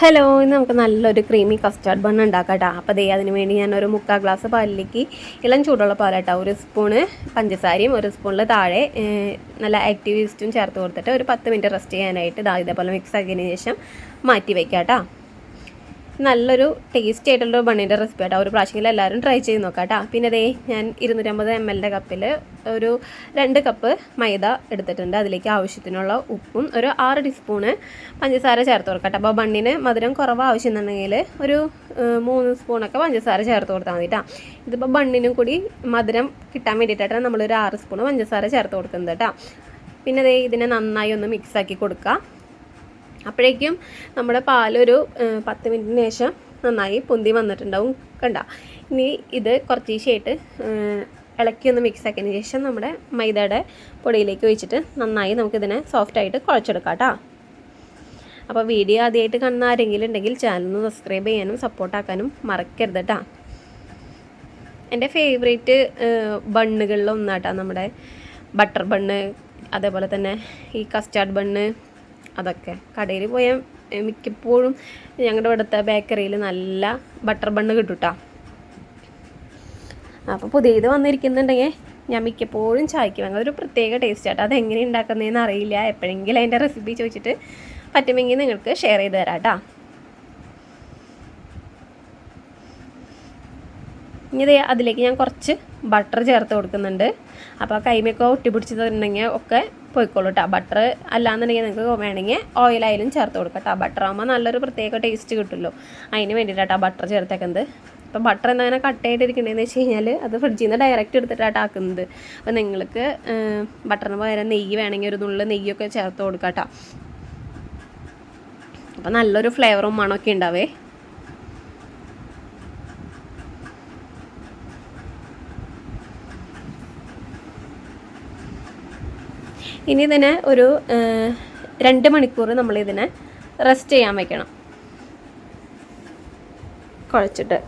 Hello ഇന്ന് നമുക്ക് നല്ലൊരു ക്രീമി കസ്റ്റാർഡ് ബൺ ഉണ്ടാക്കാം കേട്ടോ അപ്പോൾ ദേ അതിന് വേണ്ടി ഞാൻ ഒരു മുക്കാൽ ഗ്ലാസ് പാലിലേക്ക് ഇളം ചൂടുള്ള പാലാട്ടോ. ഒരു സ്പൂണ് പഞ്ചസാരയും ഒരു സ്പൂണിൽ താഴെ നല്ല ആക്റ്റീവ് ഈസ്റ്റും ചേർത്ത് കൊടുത്തിട്ട് ഒരു പത്ത് മിനിറ്റ് റെസ്റ്റ് ചെയ്യാനായിട്ട് ഇതാ ഇതേപോലെ മിക്സ് ആക്കിയതിന് ശേഷം മാറ്റി വയ്ക്കാം കേട്ടോ നല്ലൊരു ടേസ്റ്റി ആയിട്ടുള്ള ബണ്ണിന്റെ റെസിപ്പി ആട്ടോ. ഒരു പ്രാവശ്യം എല്ലാവരും ട്രൈ ചെയ്ത് നോക്കാം കേട്ടോ. പിന്നെ അതേ ഞാൻ ഇരുന്നൂറ്റമ്പത് എം എല്ലിന്റെ കപ്പിൽ ഒരു രണ്ട് കപ്പ് മൈദ എടുത്തിട്ടുണ്ട്. അതിലേക്ക് ആവശ്യത്തിനുള്ള ഉപ്പും ഒരു ആറ് ടീസ്പൂണ് പഞ്ചസാര ചേർത്ത് കൊടുക്കാം അപ്പോൾ ബണ്ണിന് മധുരം കുറവ് ആവശ്യമെന്നുണ്ടെങ്കിൽ ഒരു മൂന്ന് സ്പൂണൊക്കെ പഞ്ചസാര ചേർത്ത് കൊടുത്താൽ മതി കേട്ടോ. ഇതിപ്പോൾ ബണ്ണിനും കൂടി മധുരം കിട്ടാൻ വേണ്ടിയിട്ടാണ് നമ്മളൊരു ആറ് സ്പൂണ് പഞ്ചസാര ചേർത്ത് കൊടുക്കുന്നത് കേട്ടോ. പിന്നെ അതേ ഇതിനെ നന്നായി ഒന്ന് മിക്സാക്കി കൊടുക്കുക അപ്പോഴേക്കും നമ്മുടെ പാലൊരു പത്ത് മിനിറ്റിന് ശേഷം നന്നായി പൊന്തി വന്നിട്ടുണ്ടാവും. കണ്ട? ഇനി ഇത് കുറച്ച് ഈശയായിട്ട് ഇളക്കി ഒന്ന് മിക്സ് ആക്കിയതിന് ശേഷം നമ്മുടെ മൈദയുടെ പൊടിയിലേക്ക് ഒഴിച്ചിട്ട് നന്നായി നമുക്കിതിനെ സോഫ്റ്റായിട്ട് കുഴച്ചെടുക്കാം കേട്ടോ അപ്പോൾ വീഡിയോ ആദ്യമായിട്ട് കാണുന്ന ആരെങ്കിലും ഉണ്ടെങ്കിൽ ചാനൽ സബ്സ്ക്രൈബ് ചെയ്യാനും സപ്പോർട്ടാക്കാനും മറക്കരുത് കേട്ടോ എന്റെ ഫേവറേറ്റ് ബണ്ണുകളിലൊന്നാട്ടാ നമ്മുടെ ബട്ടർ ബണ്ണ് അതേപോലെ തന്നെ ഈ കസ്റ്റാർഡ് ബണ്ണ് അതൊക്കെ. കടയിൽ പോയാൽ മിക്കപ്പോഴും ഞങ്ങളുടെ ഇവിടുത്തെ ബേക്കറിയിൽ നല്ല ബട്ടർ ബണ്ണ് കിട്ടും കേട്ടോ അപ്പോൾ പുതിയത് വന്നിരിക്കുന്നുണ്ടെങ്കിൽ ഞാൻ മിക്കപ്പോഴും ചായക്ക് വാങ്ങും അതൊരു പ്രത്യേക ടേസ്റ്റ് ആട്ടോ അതെങ്ങനെ ഉണ്ടാക്കുന്നതെന്ന് അറിയില്ല. എപ്പോഴെങ്കിലും അതിന്റെ റെസിപ്പി ചോദിച്ചിട്ട് പറ്റുമെങ്കിൽ നിങ്ങൾക്ക് ഷെയർ ചെയ്ത് തരാം കേട്ടോ ഇനി അതിലേക്ക് ഞാൻ കുറച്ച് ബട്ടർ ചേർത്ത് കൊടുക്കുന്നുണ്ട്. അപ്പോൾ ആ കൈമയൊക്കെ ഒട്ടിപ്പിടിച്ചിട്ടുണ്ടെങ്കിൽ ഒക്കെ പോയിക്കോളൂ കേട്ടോ ബട്ടർ അല്ലാന്നുണ്ടെങ്കിൽ നിങ്ങൾക്ക് വേണമെങ്കിൽ ഓയിലായാലും ചേർത്ത് കൊടുക്കാം കേട്ടോ ബട്ടർ ആകുമ്പോൾ നല്ലൊരു പ്രത്യേക ടേസ്റ്റ് കിട്ടുമല്ലോ. അതിന് വേണ്ടിയിട്ടാട്ടോ ബട്ടർ ചേർത്തേക്കുന്നത്. ഇപ്പം ബട്ടർ എന്താ കട്ട് കട്ടായിട്ടിരിക്കണേന്ന് വെച്ച് കഴിഞ്ഞാൽ അത് ഫ്രിഡ്ജിൽ നിന്ന് ഡയറക്റ്റ് എടുത്തിട്ടാണ് ആക്കുന്നത്. അപ്പോൾ നിങ്ങൾക്ക് ബട്ടറിന് പകരം നെയ്യ് വേണമെങ്കിൽ ഒരു നുള്ളിൽ നെയ്യൊക്കെ ചേർത്ത് കൊടുക്കാം കേട്ടോ അപ്പോൾ നല്ലൊരു ഫ്ലേവറും മണമൊക്കെ ഉണ്ടാവേ. ഇനി ഇതിനെ ഒരു രണ്ട് മണിക്കൂർ നമ്മളിതിനെ റെസ്റ്റ് ചെയ്യാൻ വയ്ക്കണം കുഴച്ചിട്ട്.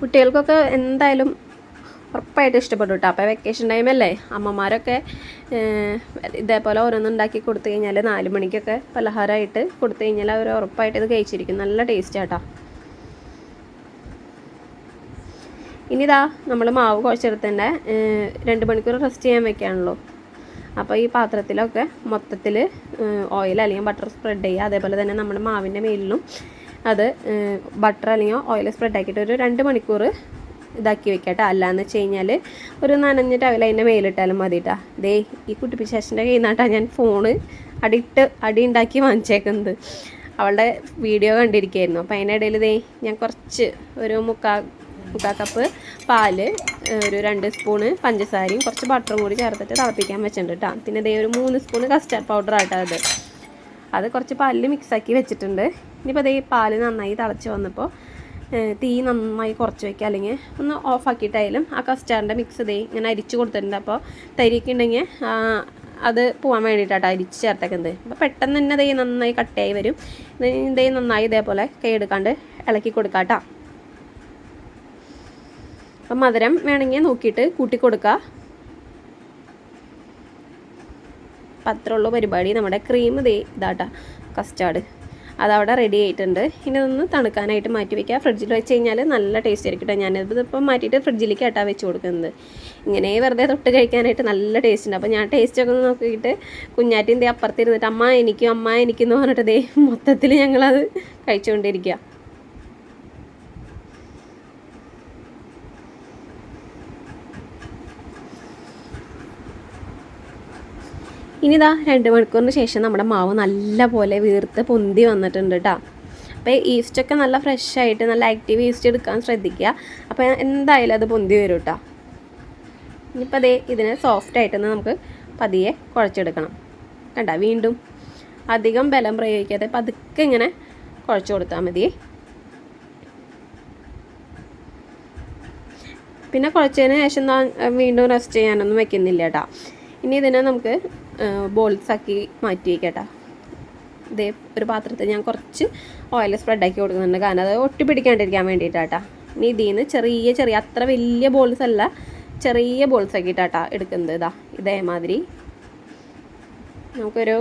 കുട്ടികൾക്കൊക്കെ എന്തായാലും ഉറപ്പായിട്ട് ഇഷ്ടപ്പെടും കേട്ടോ അപ്പോൾ വെക്കേഷൻ ടൈമല്ലേ അമ്മമാരൊക്കെ ഇതേപോലെ ഓരോന്ന് ഉണ്ടാക്കി കൊടുത്തു കഴിഞ്ഞാൽ നാല് മണിക്കൊക്കെ പലഹാരമായിട്ട് കൊടുത്തു കഴിഞ്ഞാൽ അവർ ഉറപ്പായിട്ട് ഇത് കഴിച്ചിരിക്കും. നല്ല ടേസ്റ്റ് ആട്ടോ ഇനി ഇതാ നമ്മൾ മാവ് കുഴച്ചെടുത്തതിന്റെ രണ്ട് മണിക്കൂർ റെസ്റ്റ് ചെയ്യാൻ വെക്കുകയാണല്ലോ അപ്പോൾ ഈ പാത്രത്തിലൊക്കെ മൊത്തത്തിൽ ഓയിൽ അല്ലെങ്കിൽ ബട്ടർ സ്പ്രെഡ് ചെയ്യുക. അതേപോലെ തന്നെ നമ്മുടെ മാവിന്റെ മേലിലും അത് ബട്ടർ അല്ലെങ്കിൽ ഓയിൽ സ്പ്രെഡ് ആക്കിയിട്ട് ഒരു രണ്ട് മണിക്കൂർ ഇതാക്കി വെക്കട്ടെ. അല്ലാന്ന് വെച്ച് കഴിഞ്ഞാൽ ഒരു നനഞ്ഞ ടവൽ അതിന്റെ മേലിട്ടാലും മതി കേട്ടോ ദേ ഈ കുട്ടിപ്പിശാശിന്റെ കയ്യിൽ നിന്നാട്ടാണ് ഞാൻ ഫോണ് അടിയിട്ട് അടി ഉണ്ടാക്കി വാങ്ങിച്ചേക്കുന്നത്. അവളുടെ വീഡിയോ കണ്ടിരിക്കുകയായിരുന്നു അപ്പോൾ അതിനിടയിൽ ദേ ഞാൻ കുറച്ച് ഒരു മുക്കാ മുക്കാൽ കപ്പ് പാൽ ഒരു രണ്ട് സ്പൂണ് പഞ്ചസാരയും കുറച്ച് ബട്ടറും കൂടി ചേർത്തിട്ട് തിളപ്പിക്കാൻ വെച്ചിട്ടുണ്ട് കേട്ടോ പിന്നെ ദേ ഒരു മൂന്ന് സ്പൂണ് കസ്റ്റാർഡ് പൗഡർ ആട്ടോ അത്. അത് കുറച്ച് പാലിൽ മിക്സാക്കി വെച്ചിട്ടുണ്ട്. ഇനിയിപ്പോൾ ഈ പാൽ നന്നായി തിളച്ച് വന്നപ്പോൾ തീ നന്നായി കുറച്ച് വയ്ക്കുക അല്ലെങ്കിൽ ഒന്ന് ഓഫാക്കിയിട്ടായാലും ആ കസ്റ്റാർഡിന്റെ മിക്സ് ദേ ഇങ്ങനെ അരിച്ച് കൊടുത്തിട്ടുണ്ട്. അപ്പോൾ തരിയൊക്കെ ഉണ്ടെങ്കിൽ അത് പോകാൻ വേണ്ടിയിട്ടാട്ടോ അരിച്ച് ചേർത്തേക്കുന്നത്. അപ്പോൾ പെട്ടെന്ന് തന്നെ ദൈ നന്നായി കട്ടയായി വരും. ദേ നന്നായി ഇതേപോലെ കൈ എടുക്കാണ്ട് ഇളക്കി കൊടുക്കാം കേട്ടോ അപ്പം മധുരം വേണമെങ്കിൽ നോക്കിയിട്ട് കൂട്ടിക്കൊടുക്കുക അപ്പം അത്രയുള്ള പരിപാടി. നമ്മുടെ ക്രീം ദേ ഇതാട്ടാ കസ്റ്റാർഡ് അതവിടെ റെഡി ആയിട്ടുണ്ട്. ഇനി ഒന്ന് തണുക്കാനായിട്ട് മാറ്റി വയ്ക്കുക ഫ്രിഡ്ജിൽ വെച്ച് കഴിഞ്ഞാൽ നല്ല ടേസ്റ്റ് ആയിരിക്കും കേട്ടോ ഞാനത് ഇപ്പം മാറ്റിയിട്ട് ഫ്രിഡ്ജിലേക്ക് ആട്ടാ വെച്ച് കൊടുക്കുന്നത്. ഇങ്ങനെ വെറുതെ തൊട്ട് കഴിക്കാനായിട്ട് നല്ല ടേസ്റ്റ് ഉണ്ട്. അപ്പോൾ ഞാൻ ടേസ്റ്റ് ഒക്കെ നോക്കിയിട്ട് കുഞ്ഞാറ്റിന്റെ അപ്പുറത്തിരുന്നിട്ട് അമ്മ എനിക്കും അമ്മ എനിക്കും എന്ന് പറഞ്ഞിട്ട് ദേ മൊത്തത്തിൽ ഞങ്ങളത് കഴിച്ചുകൊണ്ടിരിക്കുക. ഇനി ഇതാ രണ്ട് മണിക്കൂറിന് ശേഷം നമ്മുടെ മാവ് നല്ല പോലെ വീർത്ത് പൊന്തി വന്നിട്ടുണ്ട് കേട്ടോ അപ്പോൾ ഈസ്റ്റൊക്കെ നല്ല ഫ്രഷ് ആയിട്ട് നല്ല ആക്റ്റീവ് ഈസ്റ്റ് എടുക്കാൻ ശ്രദ്ധിക്കുക. അപ്പോൾ എന്തായാലും അത് പൊന്തി വരും കേട്ടോ ഇനിയിപ്പോൾ അതേ ഇതിനെ സോഫ്റ്റ് ആയിട്ടൊന്ന് നമുക്ക് പതിയെ കുഴച്ചെടുക്കണം. കണ്ട വീണ്ടും അധികം ബലം പ്രയോഗിക്കാതെ പതുക്കെ ഇങ്ങനെ കുഴച്ച് കൊടുത്താൽ മതി. പിന്നെ കുഴച്ചതിന് ശേഷം വീണ്ടും റെസ്റ്റ് ചെയ്യാനൊന്നും വെക്കുന്നില്ല കേട്ടോ ഇനി ഇതിനെ നമുക്ക് ബോൾസ് ആക്കി മാറ്റി വയ്ക്കട്ടോ ഇതേ ഒരു പാത്രത്തിൽ ഞാൻ കുറച്ച് ഓയിൽ സ്പ്രെഡാക്കി കൊടുക്കുന്നുണ്ട്. കാരണം അത് ഒട്ടിപ്പിടിക്കാണ്ടിരിക്കാൻ വേണ്ടിയിട്ടാട്ടാ. ഇനി ഇതിൽ നിന്ന് ചെറിയ ചെറിയ അത്ര വലിയ ബോൾസ് അല്ല ചെറിയ ബോൾസ് ആക്കിയിട്ടാട്ടാ എടുക്കുന്നത് ഇതാ. ഇതേമാതിരി. നമുക്കൊരു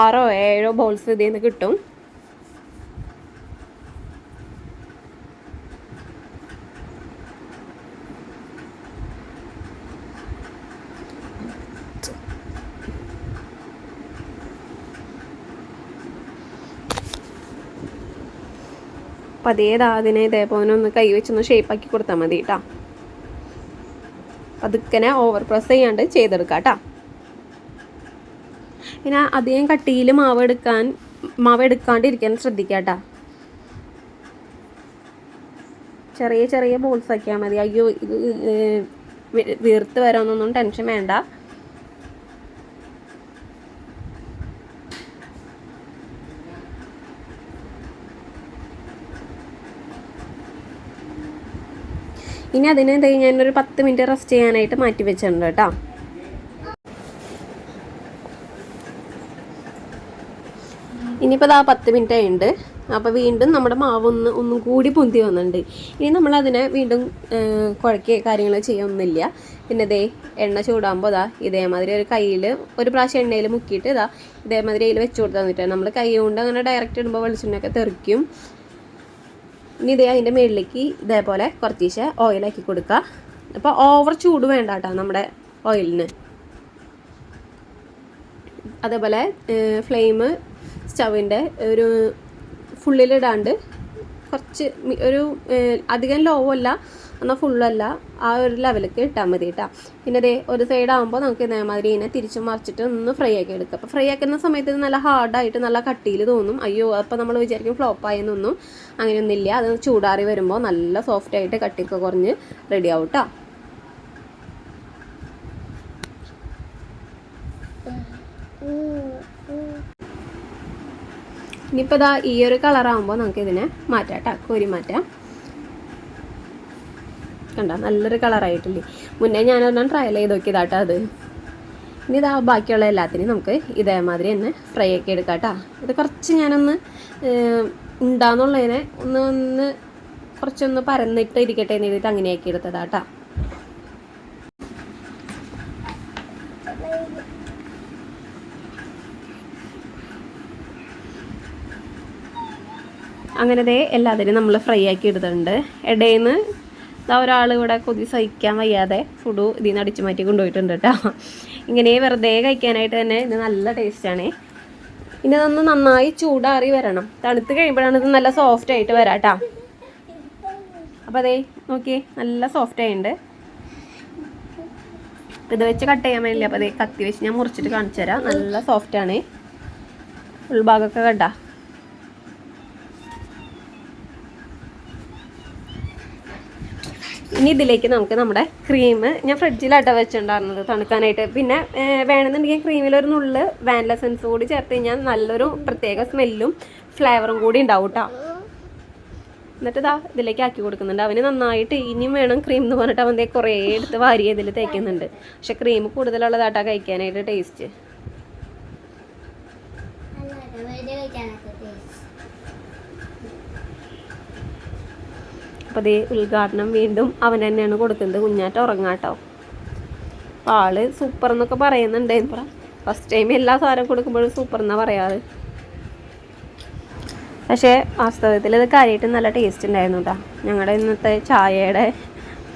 ആറോ ഏഴോ ബോൾസ് ഇതിൽ നിന്ന് കിട്ടും. പതിയെ ദാ അതിനെ ഇതേപോലെ ഒന്ന് കൈവച്ചൊന്ന് ഷേപ്പാക്കി കൊടുത്താൽ മതി കേട്ടോ പതുക്കനെ ഓവർ പ്രസ് ചെയ്യാണ്ട് ചെയ്തെടുക്കാം കേട്ടോ പിന്നെ അധികം കട്ടിയിൽ മാവ് എടുക്കാൻ മാവ് എടുക്കാണ്ടിരിക്കാൻ ശ്രദ്ധിക്കുക ചെറിയ ചെറിയ ബോൾസ് ആക്കിയാൽ മതി. അയ്യോ ഇത് വീർത്ത് വരാമെന്നൊന്നും ടെൻഷൻ വേണ്ട. ഇനി അതിന് ഞാൻ ഞാനൊരു പത്ത് മിനിറ്റ് റെസ്റ്റ് ചെയ്യാനായിട്ട് മാറ്റി വെച്ചിട്ടുണ്ട് കേട്ടോ. ഇനിയിപ്പോൾ ദാ പത്ത് മിനിറ്റ് ആയിട്ടുണ്ട്. അപ്പോൾ വീണ്ടും നമ്മുടെ മാവ് ഒന്ന് ഒന്നും കൂടി പൊന്തി വന്നിട്ടുണ്ട്. ഇനി നമ്മളതിനെ വീണ്ടും കുഴക്കുക കാര്യങ്ങൾ ചെയ്യൊന്നുമില്ല പിന്നെ ദേ എണ്ണ ചൂടാകുമ്പോൾ ദാ ഇതേമാതിരി ഒരു കയ്യിൽ ഒരു പ്രാവശ്യം എണ്ണയിൽ മുക്കിയിട്ട് ഇതാ ഇതേമാതിരി അതിൽ വെച്ച് കൊടുത്താൽ നമ്മൾ കൈ കൊണ്ട് അങ്ങനെ ഡയറക്റ്റ് ഇടുമ്പോൾ വെളിച്ചെണ്ണയൊക്കെ തെറിക്കും. ഇനി ഇതേ അതിന്റെ മുകളിലേക്ക് ഇതേപോലെ കുറച്ചീശെ ഓയിലാക്കി കൊടുക്കുക അപ്പോൾ ഓവർ ചൂട് വേണ്ട കേട്ടോ നമ്മുടെ ഓയിലിന് അതേപോലെ ഫ്ലെയിം സ്റ്റവിന്റെ ഒരു ഫുള്ളിലിടാണ്ട് കുറച്ച് ഒരു അധികം ലോ അല്ല എന്നാൽ ഫുള്ളല്ല ആ ഒരു ലെവലിലേക്ക് ഇട്ടാൽ മതി കേട്ടോ പിന്നെ ദേ ഒരു സൈഡ് ആകുമ്പോൾ നമുക്ക് ഇതേമാതിരി ഇതിനെ തിരിച്ചു മറിച്ചിട്ട് ഒന്ന് ഫ്രൈ ആക്കി എടുക്കുക അപ്പോൾ ഫ്രൈ ആക്കുന്ന സമയത്ത് ഇത് നല്ല ഹാർഡായിട്ട് നല്ല കട്ടിയിൽ തോന്നും. അയ്യോ അപ്പോൾ നമ്മൾ വിചാരിക്കും ഫ്ലോപ്പായെന്നൊന്നും അങ്ങനെയൊന്നുമില്ല. അത് ചൂടാറി വരുമ്പോൾ നല്ല സോഫ്റ്റ് ആയിട്ട് കട്ടിയൊക്കെ കുറഞ്ഞ് റെഡി ആവും കേട്ടോ ഇനിയിപ്പോൾ ഇതാ ഈ ഒരു കളറാകുമ്പോൾ നമുക്ക് ഇതിനെ മാറ്റാം കേട്ടോ കോരി മാറ്റാം. കണ്ട. നല്ലൊരു കളറായിട്ടില്ലേ മുന്നേ ഞാൻ ഞാനൊരെണ്ണം ട്രയൽ ചെയ്ത് നോക്കിയതാട്ടോ അത്. ഇനി ഇതാ ബാക്കിയുള്ള എല്ലാത്തിനും നമുക്ക് ഇതേമാതിരി തന്നെ ഫ്രൈ ആക്കി എടുക്കാം കേട്ടോ ഇത് കുറച്ച് ഞാനൊന്ന് ഉണ്ടാന്നുള്ളതിനെ ഒന്ന് ഒന്ന് കുറച്ചൊന്ന് പരന്നിട്ട് ഇരിക്കട്ടെ എന്ന് എഴുതിയിട്ട് അങ്ങനെ ആക്കി എടുത്തതാട്ടാ. അങ്ങനെ ദേ എല്ലാത്തിനും നമ്മൾ ഫ്രൈ ആക്കി എടുത്തിട്ടുണ്ട്. ഇടയിൽ നിന്ന് ഇതാ ഒരാൾ ഇവിടെ കൊതി സഹിക്കാൻ വയ്യാതെ ഫുഡ് ഇതിൽ നിന്ന് അടിച്ചു മാറ്റി കൊണ്ടുപോയിട്ടുണ്ട് കേട്ടോ. ഇങ്ങനെ വെറുതെ കഴിക്കാനായിട്ട് തന്നെ ഇത് നല്ല ടേസ്റ്റാണ് ഇനി ഇതൊന്ന് നന്നായി ചൂടാറി വരണം. തണുത്ത് കഴിയുമ്പോഴാണ് ഇത് നല്ല സോഫ്റ്റ് ആയിട്ട് വരാം കേട്ടോ. അപ്പോൾ അതേ നോക്കിയേ നല്ല സോഫ്റ്റ് ആയിട്ടുണ്ട് ഇത് വെച്ച് കട്ട് ചെയ്യാൻ വേണ്ടിയില്ല അപ്പോൾ അതേ കത്തി വെച്ച് ഞാൻ മുറിച്ചിട്ട് കാണിച്ചു തരാം. നല്ല സോഫ്റ്റ് ആണ്. ഉൾഭാഗമൊക്കെ കണ്ടാ. ഇനി ഇതിലേക്ക് നമുക്ക് നമ്മുടെ ക്രീം ഞാൻ ഫ്രിഡ്ജിലാട്ട വെച്ചിട്ടുണ്ടായിരുന്നത് തണുക്കാനായിട്ട്. പിന്നെ വേണമെന്നുണ്ടെങ്കിൽ ക്രീമിലൊരു നുള്ള് വാനില സെൻസ് കൂടി ചേർത്ത് കഴിഞ്ഞാൽ നല്ലൊരു പ്രത്യേക സ്മെല്ലും ഫ്ലേവറും കൂടി ഉണ്ടാവും കേട്ടോ എന്നിട്ട് ഇതാ ഇതിലേക്ക് ആക്കി കൊടുക്കുന്നുണ്ട്. അവന് നന്നായിട്ട് ഇനിയും വേണം ക്രീം എന്ന് പറഞ്ഞിട്ട് അവന്റെ കുറേ എടുത്ത് വാരി ഇതിൽ തേക്കുന്നുണ്ട്. പക്ഷെ ക്രീം കൂടുതലുള്ളതാട്ടാ കഴിക്കാനായിട്ട് ടേസ്റ്റ് അപ്പോൾ അതേ ഉദ്ഘാടനം വീണ്ടും അവൻ തന്നെയാണ് കൊടുക്കുന്നത്. കുഞ്ഞാറ്റ ഉറങ്ങാട്ടോ. ആൾ സൂപ്പർ എന്നൊക്കെ പറയുന്നുണ്ടായിരുന്നു പറ ഫസ്റ്റ് ടൈം എല്ലാ സാധനം കൊടുക്കുമ്പോഴും സൂപ്പർ എന്നാണ് പറയാറ്. പക്ഷേ വാസ്തവത്തിൽ ഇത് കാര്യമായിട്ട് നല്ല ടേസ്റ്റ് ഉണ്ടായിരുന്നു കേട്ടോ ഞങ്ങളുടെ ഇന്നത്തെ ചായയുടെ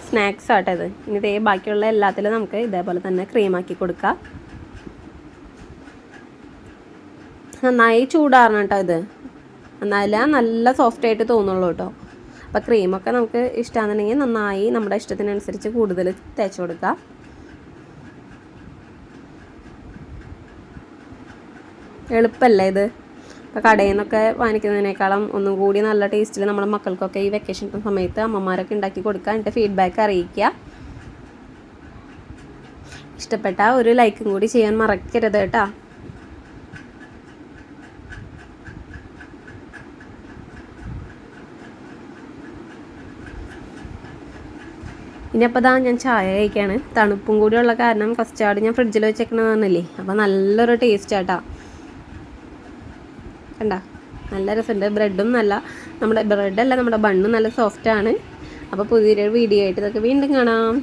സ്നാക്സ് ആട്ടെ ഇത്. ഇനി ഇതേ ബാക്കിയുള്ള എല്ലാത്തിലും നമുക്ക് ഇതേപോലെ തന്നെ ക്രീമാക്കി കൊടുക്കാം. നന്നായി ചൂടാറണം കേട്ടോ ഇത്. എന്നാലേ നല്ല സോഫ്റ്റ് ആയിട്ട് തോന്നുള്ളൂ കേട്ടോ അപ്പോൾ ക്രീമൊക്കെ നമുക്ക് ഇഷ്ടമാണെന്നുണ്ടെങ്കിൽ നന്നായി നമ്മുടെ ഇഷ്ടത്തിനനുസരിച്ച് കൂടുതൽ തേച്ച് കൊടുക്കുക എളുപ്പമല്ലേ ഇത്? ഇപ്പോൾ കടയിൽ നിന്നൊക്കെ വാങ്ങിക്കുന്നതിനേക്കാളും ഒന്നും കൂടി നല്ല ടേസ്റ്റിൽ നമ്മുടെ മക്കൾക്കൊക്കെ ഈ വെക്കേഷൻ സമയത്ത് അമ്മമാരൊക്കെ ഉണ്ടാക്കി കൊടുക്കുക എന്നിട്ട് ഫീഡ്ബാക്ക് അറിയിക്കുക. ഇഷ്ടപ്പെട്ട ഒരു ലൈക്കും കൂടി ചെയ്യാൻ മറക്കരുത് കേട്ടോ. ഇനി അപ്പോൾ ഇതാ ഞാൻ ചായ കഴിക്കുകയാണ് തണുപ്പും കൂടിയുള്ള കാരണം കസ്റ്റാർഡ് ഞാൻ ഫ്രിഡ്ജിൽ വെച്ചേക്കണതാണല്ലേ. അപ്പോൾ നല്ലൊരു ടേസ്റ്റ് ആട്ടാ. കണ്ട? നല്ല രസമുണ്ട് ബ്രെഡും നല്ല നമ്മുടെ ബ്രെഡല്ല നമ്മുടെ ബണ്ണും നല്ല സോഫ്റ്റാണ് അപ്പോൾ പുതിയൊരു വീഡിയോ ആയിട്ട് ഇതൊക്കെ വീണ്ടും കാണാം.